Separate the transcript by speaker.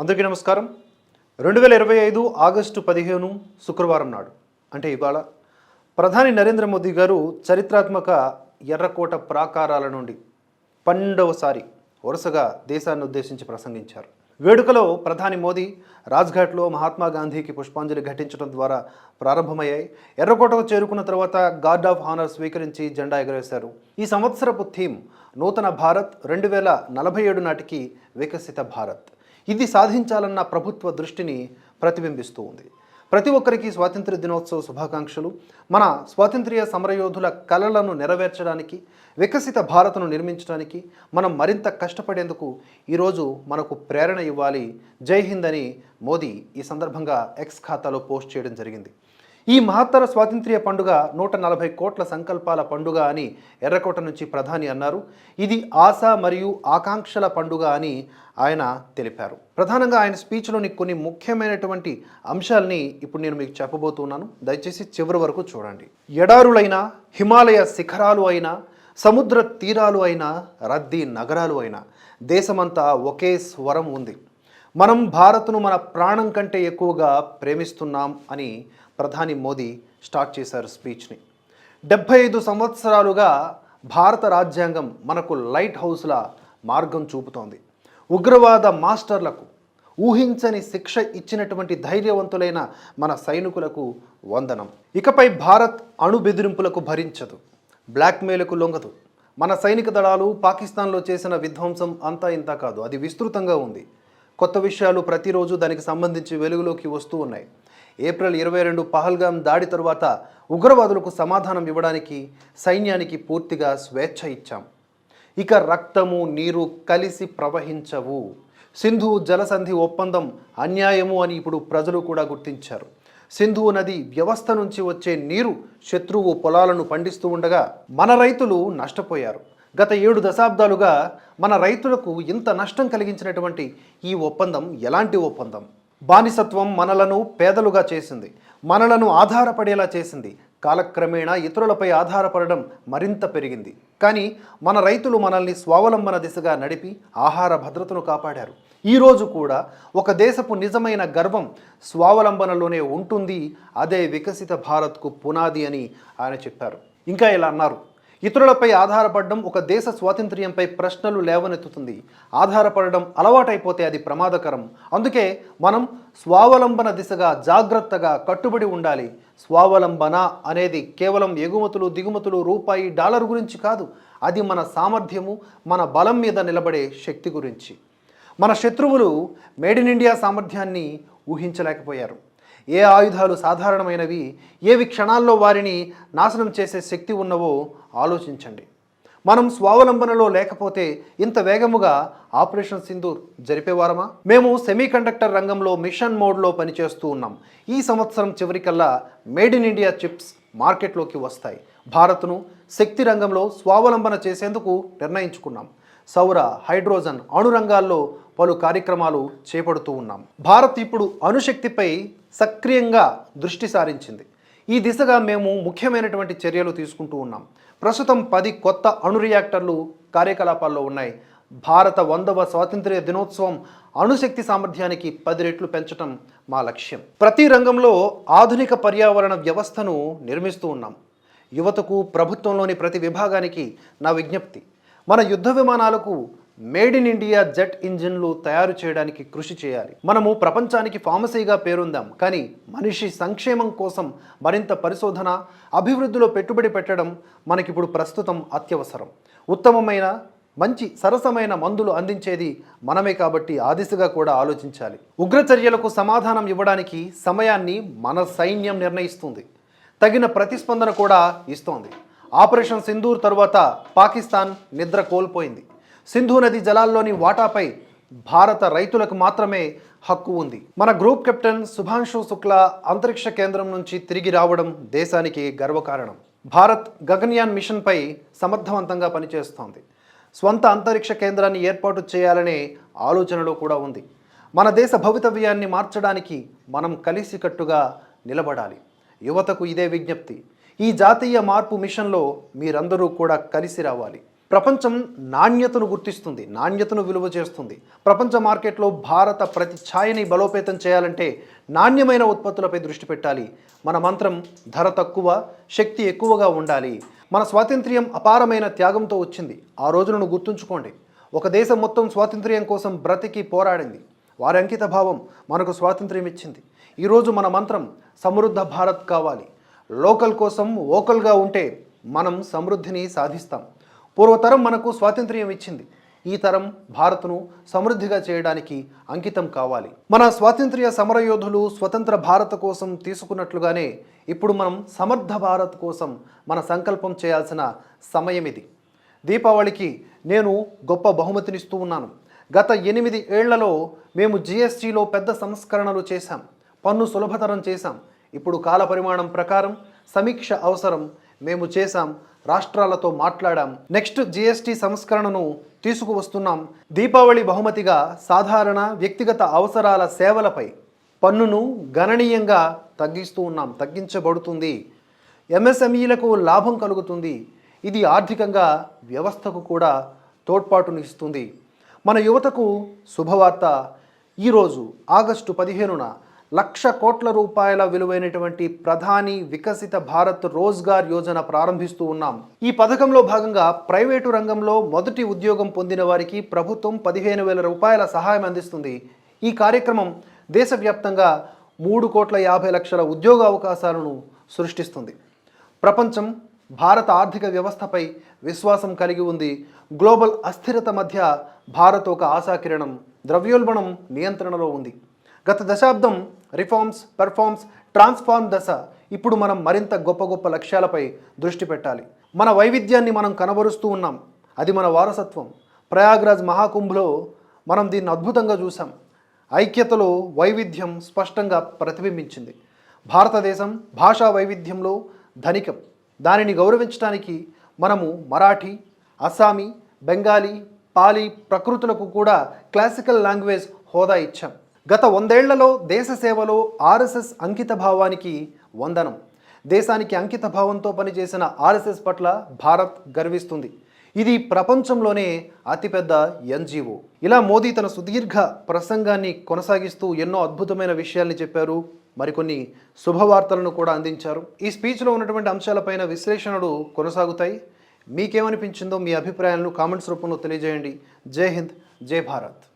Speaker 1: అందరికీ నమస్కారం. రెండు వేల ఇరవై ఐదు ఆగస్టు పదిహేను శుక్రవారం నాడు అంటే ఇవాళ ప్రధాని నరేంద్ర మోదీ గారు చరిత్రాత్మక ఎర్రకోట ప్రాకారాల నుండి పన్నెండవసారి వరుసగా దేశాన్ని ఉద్దేశించి ప్రసంగించారు. వేడుకలో ప్రధాని మోదీ రాజ్ఘాట్లో మహాత్మా గాంధీకి పుష్పాంజలి ఘటించడం ద్వారా ప్రారంభమయ్యాయి. ఎర్రకోటకు చేరుకున్న తర్వాత గార్డ్ ఆఫ్ హానర్ స్వీకరించి జెండా ఎగరేశారు. ఈ సంవత్సరపు థీమ్ నూతన భారత్ రెండు వేల నలభై ఏడు నాటికి వికసిత భారత్. ఇది సాధించాలన్న ప్రభుత్వ దృష్టిని ప్రతిబింబిస్తూ ఉంది. ప్రతి ఒక్కరికి స్వాతంత్ర దినోత్సవ శుభాకాంక్షలు. మన స్వాతంత్ర్య సమరయోధుల కలలను నెరవేర్చడానికి వికసిత భారత్ను నిర్మించడానికి మనం మరింత కష్టపడేందుకు ఈరోజు మనకు ప్రేరణ ఇవ్వాలి. జై హింద్ అని మోదీ ఈ సందర్భంగా ఎక్స్ ఖాతాలో పోస్ట్ చేయడం జరిగింది. ఈ మహత్తర స్వాతంత్ర్య పండుగ నూట నలభై కోట్ల సంకల్పాల పండుగ అని ఎర్రకోట నుంచి ప్రధాని అన్నారు. ఇది ఆశ మరియు ఆకాంక్షల పండుగ అని ఆయన తెలిపారు. ప్రధానంగా ఆయన స్పీచ్లోని కొన్ని ముఖ్యమైనటువంటి అంశాలని ఇప్పుడు నేను మీకు చెప్పబోతున్నాను. దయచేసి చివరి వరకు చూడండి. ఎడారులైన హిమాలయ శిఖరాలు అయినా సముద్ర తీరాలు అయినా రద్దీ నగరాలు అయినా దేశమంతా ఒకే స్వరం ఉంది. మనం భారత్ను మన ప్రాణం కంటే ఎక్కువగా ప్రేమిస్తున్నాం అని ప్రధాని మోదీ స్టార్ట్ చేశారు స్పీచ్ని. డెబ్భై ఐదు సంవత్సరాలుగా భారత రాజ్యాంగం మనకు లైట్ హౌస్ల మార్గం చూపుతోంది. ఉగ్రవాద మాస్టర్లకు ఊహించని శిక్ష ఇచ్చినటువంటి ధైర్యవంతులైన మన సైనికులకు వందనం. ఇకపై భారత్ అణు బెదిరింపులకు భరించదు. బ్లాక్మెయిల్కు లొంగదు. మన సైనిక దళాలు పాకిస్తాన్లో చేసిన విధ్వంసం అంతా ఇంత కాదు. అది విస్తృతంగా ఉంది. కొత్త విషయాలు ప్రతిరోజు దానికి సంబంధించి వెలుగులోకి వస్తూ ఉన్నాయి. ఏప్రిల్ ఇరవై రెండు పహల్గాం దాడి తరువాత ఉగ్రవాదులకు సమాధానం ఇవ్వడానికి సైన్యానికి పూర్తిగా స్వేచ్ఛ ఇచ్చాం. ఇక రక్తము నీరు కలిసి ప్రవహించవు. సింధు జలసంధి ఒప్పందం అన్యాయము అని ఇప్పుడు ప్రజలు కూడా గుర్తించారు. సింధు నది వ్యవస్థ నుంచి వచ్చే నీరు శత్రువు పొలాలను పండిస్తూ ఉండగా మన రైతులు నష్టపోయారు. గత ఏడు దశాబ్దాలుగా మన రైతులకు ఇంత నష్టం కలిగించినటువంటి ఈ ఒప్పందం ఎలాంటి ఒప్పందం? బానిసత్వం మనలను పేదలుగా చేసింది మనలను ఆధారపడేలా చేసింది. కాలక్రమేణా ఇతరులపై ఆధారపడడం మరింత పెరిగింది. కానీ మన రైతులు మనల్ని స్వావలంబన దిశగా నడిపి ఆహార భద్రతను కాపాడారు. ఈరోజు కూడా ఒక దేశపు నిజమైన గర్వం స్వావలంబనలోనే ఉంటుంది. అదే వికసిత భారత్కు పునాది అని ఆయన చెప్పారు. ఇంకా ఇలా అన్నారు. ఇతరులపై ఆధారపడడం ఒక దేశ స్వాతంత్ర్యంపై ప్రశ్నలు లేవనెత్తుతుంది. ఆధారపడడం అలవాటైపోతే అది ప్రమాదకరం. అందుకే మనం స్వావలంబన దిశగా జాగ్రత్తగా కట్టుబడి ఉండాలి. స్వావలంబన అనేది కేవలం ఎగుమతులు దిగుమతులు రూపాయి డాలర్ గురించి కాదు. అది మన సామర్థ్యము మన బలం మీద నిలబడే శక్తి గురించి. మన శత్రువులు మేడ్ ఇన్ ఇండియా సామర్థ్యాన్ని ఊహించలేకపోయారు. ఏ ఆయుధాలు సాధారణమైనవి ఏవి క్షణాల్లో వారిని నాశనం చేసే శక్తి ఉన్నవో ఆలోచించండి. మనం స్వావలంబనలో లేకపోతే ఇంత వేగముగా ఆపరేషన్ సింధూర్ జరిపేవారమా? మేము సెమీకండక్టర్ రంగంలో మిషన్ మోడ్లో పనిచేస్తూ ఉన్నాం. ఈ సంవత్సరం చివరికల్లా మేడ్ ఇన్ ఇండియా చిప్స్ మార్కెట్లోకి వస్తాయి. భారత్ను శక్తి రంగంలో స్వావలంబన చేసేందుకు నిర్ణయించుకున్నాం. సౌర హైడ్రోజన్ అణు రంగాల్లో పలు కార్యక్రమాలు చేపడుతూ ఉన్నాం. భారత్ ఇప్పుడు అణుశక్తిపై సక్రియంగా దృష్టి సారించింది. ఈ దిశగా మేము ముఖ్యమైనటువంటి చర్యలు తీసుకుంటూ ఉన్నాం. ప్రస్తుతం పది కొత్త అణు రియాక్టర్లు కార్యకలాపాల్లో ఉన్నాయి. భారత వందవ స్వాతంత్ర్య దినోత్సవం అణుశక్తి సామర్థ్యానికి పది రెట్లు పెంచడం మా లక్ష్యం. ప్రతి రంగంలో ఆధునిక పర్యావరణ వ్యవస్థను నిర్మిస్తూ ఉన్నాం. యువతకు ప్రభుత్వంలోని ప్రతి విభాగానికి నా విజ్ఞప్తి. మన యుద్ధ విమానాలకు మేడ్ ఇన్ ఇండియా జెట్ ఇంజిన్లు తయారు చేయడానికి కృషి చేయాలి. మనము ప్రపంచానికి ఫార్మసీగా పేరుందాం. కానీ మనిషి సంక్షేమం కోసం మరింత పరిశోధన అభివృద్ధిలో పెట్టుబడి పెట్టడం మనకిప్పుడు ప్రస్తుతం అత్యవసరం. ఉత్తమమైన మంచి సరసమైన మందులు అందించేది మనమే కాబట్టి ఆ దిశగా కూడా ఆలోచించాలి. ఉగ్రచర్యలకు సమాధానం ఇవ్వడానికి సమయాన్ని మన సైన్యం నిర్ణయిస్తుంది. తగిన ప్రతిస్పందన కూడా ఇస్తోంది. ఆపరేషన్ సింధూర్ తరువాత పాకిస్తాన్ నిద్ర కోల్పోయింది. సింధు నది జలాల్లోని వాటాపై భారత రైతులకు మాత్రమే హక్కు ఉంది. మన గ్రూప్ కెప్టెన్ సుభాంశు శుక్లా అంతరిక్ష కేంద్రం నుంచి తిరిగి రావడం దేశానికి గర్వకారణం. భారత్ గగన్యాన్ మిషన్పై సమర్థవంతంగా పనిచేస్తోంది. స్వంత అంతరిక్ష కేంద్రాన్ని ఏర్పాటు చేయాలనే ఆలోచనలో కూడా ఉంది. మన దేశ భవితవ్యాన్ని మార్చడానికి మనం కలిసికట్టుగా నిలబడాలి. యువతకు ఇదే విజ్ఞప్తి. ఈ జాతీయ మార్పు మిషన్లో మీరందరూ కూడా కలిసి రావాలి. ప్రపంచం నాణ్యతను గుర్తిస్తుంది నాణ్యతను విలువ చేస్తుంది. ప్రపంచ మార్కెట్లో భారత ప్రతి ఛాయని బలోపేతం చేయాలంటే నాణ్యమైన ఉత్పత్తులపై దృష్టి పెట్టాలి. మన మంత్రం ధర తక్కువ శక్తి ఎక్కువగా ఉండాలి. మన స్వాతంత్ర్యం అపారమైన త్యాగంతో వచ్చింది. ఆ రోజులను గుర్తుంచుకోండి. ఒక దేశం మొత్తం స్వాతంత్ర్యం కోసం బ్రతికి పోరాడింది. వారి అంకిత భావం మనకు స్వాతంత్ర్యం ఇచ్చింది. ఈరోజు మన మంత్రం సమృద్ధ భారత్ కావాలి. లోకల్ కోసం ఓకల్గా ఉంటే మనం సమృద్ధిని సాధిస్తాం. పూర్వతరం మనకు స్వాతంత్ర్యం ఇచ్చింది. ఈ తరం భారత్ను సమృద్ధిగా చేయడానికి అంకితం కావాలి. మన స్వాతంత్ర్య సమరయోధులు స్వతంత్ర భారత్ కోసం తీసుకున్నట్లుగానే ఇప్పుడు మనం సమర్థ భారత్ కోసం మన సంకల్పం చేయాల్సిన సమయం ఇది. దీపావళికి నేను గొప్ప బహుమతినిస్తూ ఉన్నాను. గత ఎనిమిది ఏళ్ళలో మేము జిఎస్టీలో పెద్ద సంస్కరణలు చేశాం. పన్ను సులభతరం చేశాం. ఇప్పుడు కాల పరిమాణం ప్రకారం సమీక్ష అవసరం మేము చేశాం. రాష్ట్రాలతో మాట్లాడాం. నెక్స్ట్ జిఎస్టీ సంస్కరణను తీసుకువస్తున్నాం. దీపావళి బహుమతిగా సాధారణ వ్యక్తిగత అవసరాల సేవలపై పన్నును గణనీయంగా తగ్గిస్తూ ఉన్నాం. తగ్గించబడుతుంది. ఎంఎస్ఎంఈలకు లాభం కలుగుతుంది. ఇది ఆర్థికంగా వ్యవస్థకు కూడా తోడ్పాటునిస్తుంది మన యువతకు శుభవార్త. ఈరోజు ఆగస్టు పదిహేనున లక్ష కోట్ల రూపాయల విలువైనటువంటి ప్రధాని వికసిత భారత్ రోజ్గార్ యోజన ప్రారంభిస్తూ ఉన్నాం. ఈ పథకంలో భాగంగా ప్రైవేటు రంగంలో మొదటి ఉద్యోగం పొందిన వారికి ప్రభుత్వం పదిహేను వేల రూపాయల సహాయం అందిస్తుంది. ఈ కార్యక్రమం దేశవ్యాప్తంగా మూడు కోట్ల యాభై లక్షల ఉద్యోగ అవకాశాలను సృష్టిస్తుంది. ప్రపంచం భారత ఆర్థిక వ్యవస్థపై విశ్వాసం కలిగి ఉంది. గ్లోబల్ అస్థిరత మధ్య భారత్ ఒక ఆశాకిరణం. ద్రవ్యోల్బణం నియంత్రణలో ఉంది. గత దశాబ్దం రిఫార్మ్స్ పెర్ఫార్మ్స్ ట్రాన్స్ఫార్మ్ దశ ఇప్పుడు మనం మరింత గొప్ప గొప్ప లక్ష్యాలపై దృష్టి పెట్టాలి. మన వైవిధ్యాన్ని మనం కనబరుస్తూ ఉన్నాం. అది మన వారసత్వం. ప్రయాగ్రాజ్ మహాకుంభ్లో మనం దీన్ని అద్భుతంగా చూసాం ఐక్యతలో వైవిధ్యం స్పష్టంగా ప్రతిబింబించింది. భారతదేశం భాషా వైవిధ్యంలో ధనికం. దానిని గౌరవించడానికి మనము మరాఠీ అస్సామీ బెంగాలీ పాలీ ప్రకృతులకు కూడా క్లాసికల్ లాంగ్వేజ్ హోదా ఇచ్చాం. గత వందేళ్ళలో దేశ సేవలో ఆర్ఎస్ఎస్ అంకిత భావానికి వందనం. దేశానికి అంకిత భావంతో పనిచేసిన ఆర్ఎస్ఎస్ పట్ల భారత్ గర్విస్తుంది. ఇది ప్రపంచంలోనే అతిపెద్ద ఎన్జిఓ. ఇలా మోదీ తన సుదీర్ఘ ప్రసంగాన్ని కొనసాగిస్తూ ఎన్నో అద్భుతమైన విషయాల్ని చెప్పారు. మరికొన్ని శుభవార్తలను కూడా అందించారు. ఈ స్పీచ్లో ఉన్నటువంటి అంశాలపైన విశ్లేషణలు కొనసాగుతాయి. మీకేమనిపించిందో మీ అభిప్రాయాలను కామెంట్స్ రూపంలో తెలియజేయండి. జై హింద్ జై భారత్.